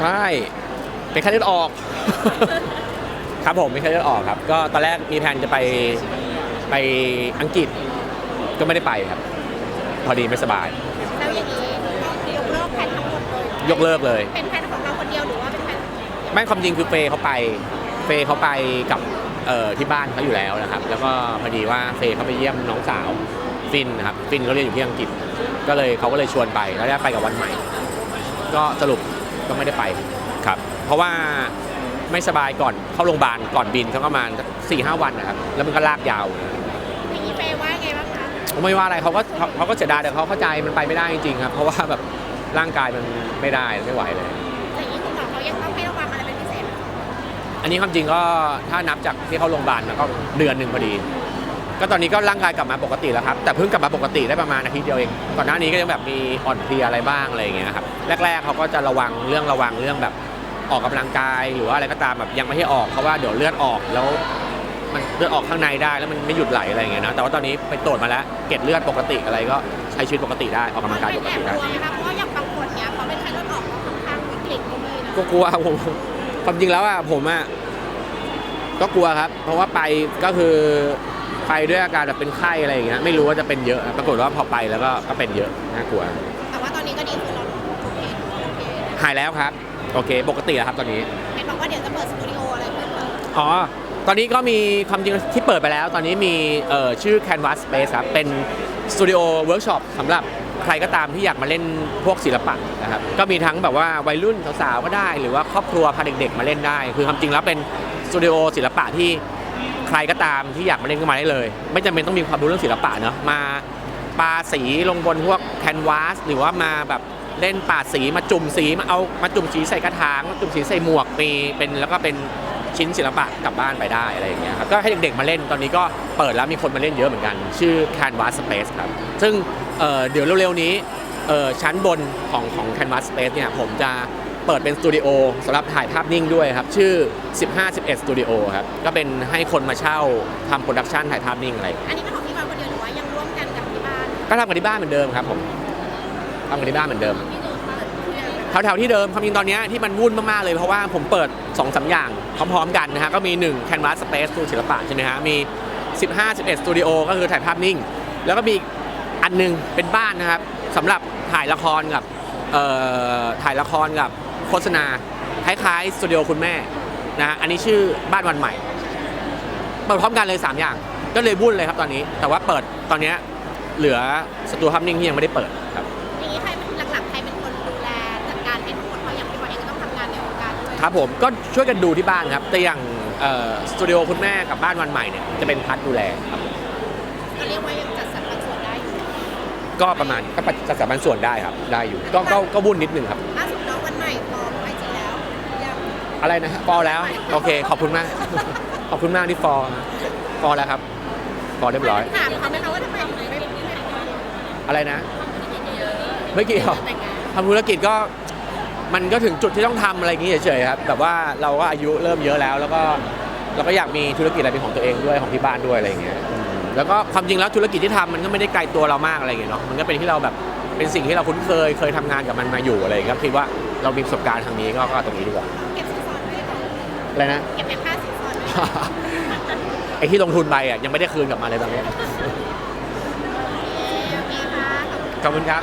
ใช่ เป็นไข้เลือดออก ครับผมเป็นไข้เลือดออกครับ ก็ตอนแรกมีแผนจะไปไปอังกฤษก็ไม่ได้ไปครับ พอดีไม่สบาย แล้วอย่างนี้ก็ยกเลิกแผนทั้งหมดเลยยกเลิกเลย เป็นแผนของเราคนเดียวหรือว่าเป็นแผนไม่ความจริงคือเฟย์เขาไป เฟย์เขาไปกับเอ่อที่บ้านเขาอยู่แล้วนะครับ แล้วก็พอดีว่าเฟย์เขาไปเยี่ยมน้องสาวฟินนะครับฟินเขาเรียนอยู่ที่อังกฤษ ก็เลยเขาก็เลยชวนไปแล้วได้ไปกับวันใหม่ ก็สรุป ก็ไม่ได้ไปครับเพราะว่าไม่สบายก่อนเข้าโรงพยาบาลก่อนบินสักประมาณสี่ห้าวันนะครับแล้วมันก็ลากยาวอย่างนี้เฟย์ว่าไงบ้างคะไม่ว่าอะไรเขาก็เขาเขาก็เสียดายแต่เขาเข้าใจมันไปไม่ได้จริงๆครับเพราะว่าแบบร่างกายมันไม่ได้ไม่ไหวเลยอย่างนี้คุณหมอเขายังต้องให้ระวังอะไรเป็นพิเศษไหมคะอันนี้ความจริงก็ถ้านับจากที่เข้าโรงพยาบาลนะก็เดือนหนึ่งพอดี ก็ตอนนี้ก็ร่างกายกลับมาปกติแล้วครับ แต่เพิ่งกลับมาปกติได้ประมาณอาทิตย์เดียวเอง ก่อนหน้านี้ก็ยังแบบมีอ่อนเพลียอะไรบ้างอะไรอย่างเงี้ยครับ แรก ๆเขาก็จะระวังเรื่องระวังเรื่องแบบออกกำลังกายหรือว่าอะไรก็ตามแบบยังไม่ให้ออกเพราะว่าเดี๋ยวเลือดออกแล้ว มันเลือดออกข้างในได้แล้วมันไม่หยุดไหลอะไรอย่างเงี้ยนะแต่ว่าตอนนี้ไปตรวจมาแล้วเกล็ดเลือดปกติอะไรก็ใช้ชีวิตปกติได้ออกกำลังกายปกติได้บกลัวไหมคะเพราะว่าอย่างบางคนเนี้ยเขาเป็นไข้เลือดออกค่อนข้างวิกฤตมีนะก็กลัวผมความจริงแล้วอะผมอะก็กลัวครับ เพราะว่าไปก็คือ ไปด้วยอาการแบบเป็นไข้อะไรอย่างเงี้ยไม่รู้ว่าจะเป็นเยอะปรากฏว่าพอไปแล้วก็ก็เป็นเยอะน่ากลัว แต่ว่าตอนนี้ก็ดีขึ้นแล้วเนอะโอเคโอเคหายแล้วครับ โอเค ปกติแล้วครับตอนนี้ เห็นบอกว่าเดี๋ยวจะเปิดสตูดิโออะไรเพิ่มเติมอ๋อ ตอนนี้ก็มีความจริงที่เปิดไปแล้ว ตอนนี้มีเอ่อชื่อ Canvas Space ครับ เป็นสตูดิโอเวิร์กช็อปสำหรับใครก็ตามที่อยากมาเล่นพวกศิลปะนะครับ ก็มีทั้งแบบว่าวัยรุ่นสาวๆก็ได้ หรือว่าครอบครัวพาเด็กๆมาเล่นได้ คือความจริงแล้วเป็นสตูดิโอศิลปะที่ ใครก็ตามที่อยากมาเล่นก็มาได้เลย ไม่จำเป็นต้องมีความรู้เรื่องศิลปะเนาะมาปาสีลงบนพวกแคนวาสหรือว่ามาแบบเล่นปาดสีมาจุ่มสีมาเอามาจุ่มสีใส่กระถางมาจุ่มสีใส่หมวกมีเป็นแล้วก็เป็นชิ้นศิลปะกลับบ้านไปได้อะไรอย่างเงี้ยครับก็ให้เด็กๆมาเล่นตอนนี้ก็เปิดแล้วมีคนมาเล่นเยอะเหมือนกัน ชื่อ Canvas Space ครับ ซึ่งเเดี๋ยวเร็วๆนี้ชั้นบนของของ Canvas Space เนี่ยผมจะ เปิดเป็นสตูดิโอสำหรับถ่ายภาพนิ่งด้วยครับ ชื่อ 1511 Studio ครับ ก็เป็นให้คนมาเช่าทำโปรดักชันถ่ายภาพนิ่งอะไร อันนี้เป็นของพี่บอยคนเดียวหรือว่ายังร่วมกันกับที่บ้านก็ทำกันที่บ้านเหมือนเดิมครับผมทำกันที่บ้านเหมือนเดิมแถวๆที่เดมความจริงตอนเนี้ยที่มันวุ่นมากๆเลยเพราะว่าผมเปิด2อสาอย่างพร้อมๆกันนะฮะก็มี1 Canvas Space ตูศิลปะใช่ไหมฮะมี 15 11 Studio ก็คือถ่ายภาพนิ่ง แล้วก็มีอีกอันหนึงเป็นบ้านนะครับสำหรับถ่ายละครกับเอ่อถ่ายละครกับ โฆษณาคล้ายๆสตูดิโอคุณแม่นะฮะอันนี้ชื่อบ้านวันใหม่ เปิดพร้อมกันเลย 3 อย่าง ก็เลยวุ่นเลยครับตอนนี้ แต่ว่าเปิดตอนเนี้ยเหลือสตูภาพนิ่งที่ยังไม่ได้เปิดครับอย่างนี้ใครเป็นหลักๆใครเป็นคนดูแลจัดการให้ทั้งหมดเพราะอย่างพี่บอยเองก็ต้องทำงานในวงการด้วยครับผมก็ช่วยกันดูที่บ้านครับ แต่อย่างเอ่อสตูดิโอคุณแม่กับบ้านวันใหม่เนี่ยจะเป็นพัดดูแลครับก็เรียกว่ายังจัดสรรปันส่วนได้อยู่ก็ประมาณก็จัดสรรปันส่วนได้ครับได้อยู่ก็ก็ก็วุ่นนิดนึงครับ อะไรนะฮะฟอลแล้ว โอเค ขอบคุณมาก ขอบคุณมากที่ฟอลฟอลแล้วครับฟอลเรียบร้อย ถามเขาไหมคะว่าทำไมถึงไม่เป็นที่ไหนกันอะไรนะ ไม่เกี่ยวแต่งงานทำธุรกิจก็มันก็ถึงจุดที่ต้องทำอะไรอย่างนี้เฉยๆครับแบบว่าเราก็อายุเริ่มเยอะแล้ว แล้วก็เราก็อยากมีธุรกิจอะไรเป็นของตัวเองด้วยของที่บ้านด้วยอะไรอย่างเงี้ยอืมแล้วก็ความจริงแล้วธุรกิจที่ทำมันก็ไม่ได้ไกลตัวเรามากอะไรอย่างเงี้ยเนาะมันก็เป็นที่เราแบบเป็นสิ่งที่เราคุ้นเคยเคยทำงานกับมันมาอยู่อะไรอย่างเงี้ยครับคิดว่าเรามีประสบการณ์ทางนี้ก็ก็ตรงนี้ดีกว่า อะไรนะ เก็บเป็นค่าสินสอดไว้ไอ้ที่ลงทุนไปอะยังไม่ได้คืนกลับมาเลยตอนนี้โอเคค่ะ ขอบคุณ ขอบคุณครับ